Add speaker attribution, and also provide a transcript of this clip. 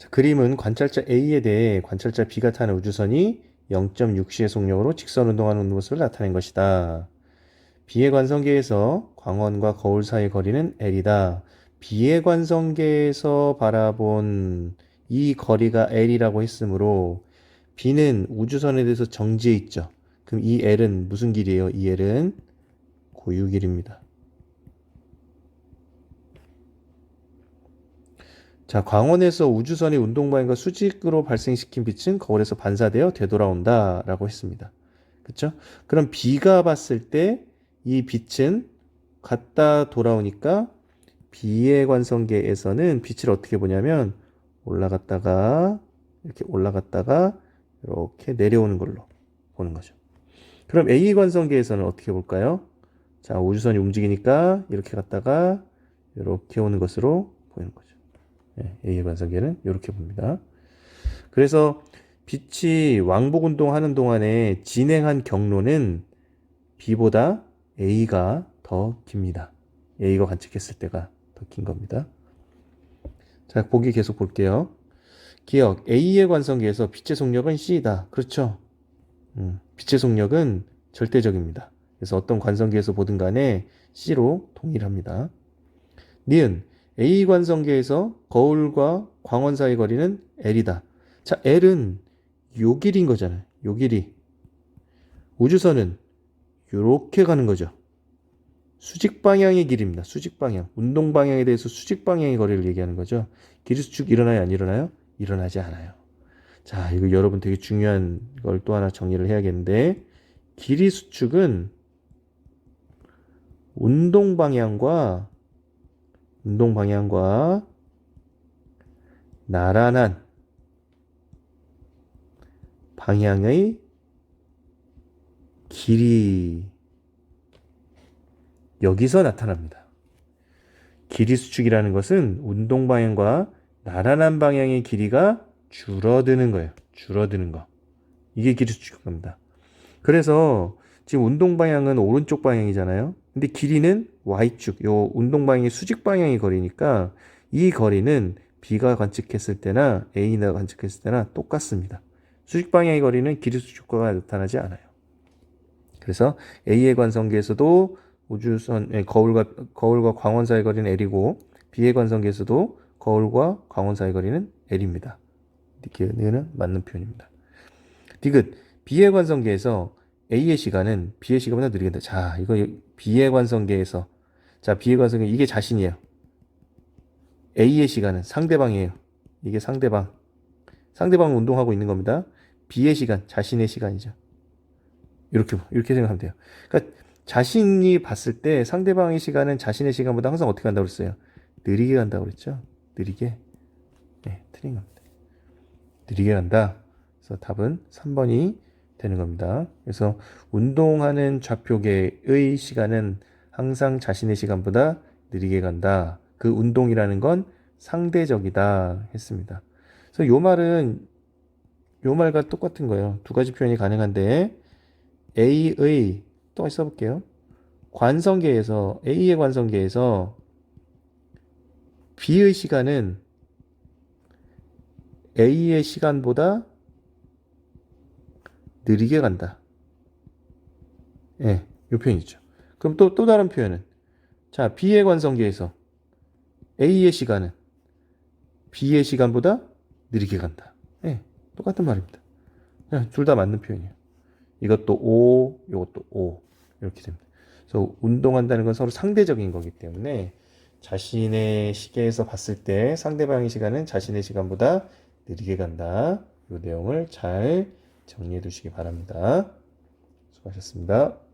Speaker 1: 자, 그림은 관찰자 A에 대해 관찰자 B가 타는 우주선이 0.6시의 속력으로 직선 운동하는 모습을 나타낸 것이다. B의 관성계에서 광원과 거울 사이의 거리는 L이다. B의 관성계에서 바라본 이 거리가 L이라고 했으므로 B는 우주선에 대해서 정지해 있죠. 그럼 이 L은 무슨 길이에요? 이 L은 고유 길입니다. 자, 광원에서 우주선의 운동방향과 수직으로 발생시킨 빛은 거울에서 반사되어 되돌아온다 라고 했습니다. 그쵸? 그럼 B가 봤을 때 이 빛은 갔다 돌아오니까 B의 관성계에서는 빛을 어떻게 보냐면 올라갔다가 이렇게 올라갔다가 이렇게 내려오는 걸로 보는 거죠. 그럼 A 관성계에서는 어떻게 볼까요? 자, 우주선이 움직이니까 이렇게 갔다가 이렇게 오는 것으로 보이는 거죠. 예, A의 관성계는 이렇게 봅니다. 그래서 빛이 왕복 운동하는 동안에 진행한 경로는 B보다 A가 더 깁니다. A가 관측했을 때가 더 긴 겁니다. 자, 보기 계속 볼게요. 기억, A의 관성계에서 빛의 속력은 C다. 그렇죠? 음, 빛의 속력은 절대적입니다. 그래서 어떤 관성계에서 보든 간에 C로 동일합니다. 니은, A 관성계에서 거울과 광원 사이 거리는 L이다. 자, L은 요 길인 거잖아요. 요 길이. 우주선은 요렇게 가는 거죠. 수직 방향의 길입니다. 수직 방향. 운동 방향에 대해서 수직 방향의 거리를 얘기하는 거죠. 길이 수축 일어나요? 안 일어나요? 일어나지 않아요. 자, 이거 여러분 되게 중요한 걸 또 하나 정리를 해야겠는데, 길이 수축은 운동 방향과 운동 방향과 나란한 방향의 길이 여기서 나타납니다. 길이 수축이라는 것은 운동 방향과 나란한 방향의 길이가 줄어드는 거예요. 줄어드는 거. 이게 길이 수축입니다. 그래서 지금 운동 방향은 오른쪽 방향이잖아요. 근데 길이는 Y축, 요 운동 방향의 수직 방향의 거리니까 이 거리는 B가 관측했을 때나 A가 관측했을 때나 똑같습니다. 수직 방향의 거리는 길이 수축과가 나타나지 않아요. 그래서 A의 관성계에서도 우주선 예, 거울과 거울과 광원 사이 거리는 L이고 B의 관성계에서도 거울과 광원 사이 거리는 L입니다. 이렇게 는 맞는 표현입니다. 디귿 B의 관성계에서 A의 시간은 B의 시간보다 느리게 된다. 자, 이거 B의 관성계에서 자, B의 관성계 이게 자신이에요. A의 시간은 상대방이에요. 이게 상대방. 상대방은 운동하고 있는 겁니다. B의 시간, 자신의 시간이죠. 이렇게 이렇게 생각하면 돼요. 그러니까 자신이 봤을 때 상대방의 시간은 자신의 시간보다 항상 어떻게 간다고 그랬어요? 느리게 간다고 그랬죠? 느리게. 네, 틀린 겁니다. 느리게 간다. 그래서 답은 3번이 되는 겁니다. 그래서 운동하는 좌표계의 시간은 항상 자신의 시간보다 느리게 간다. 그 운동이라는 건 상대적이다 했습니다. 그래서 요 말은 요 말과 똑같은 거예요. 두 가지 표현이 가능한데 A의 또 써볼게요. 관성계에서 A의 관성계에서 B의 시간은 A의 시간보다 느리게 간다. 예, 네, 이 표현이죠. 그럼 또, 또 다른 표현은 자, B의 관성계에서 A의 시간은 B의 시간보다 느리게 간다. 예, 네, 똑같은 말입니다. 네, 둘다 맞는 표현이에요. 이것도 O, 이것도 O. 이렇게 됩니다. 그래서 운동한다는 건 서로 상대적인 거기 때문에 자신의 시계에서 봤을 때 상대방의 시간은 자신의 시간보다 느리게 간다. 이 내용을 잘 정리해 두시기 바랍니다. 수고하셨습니다.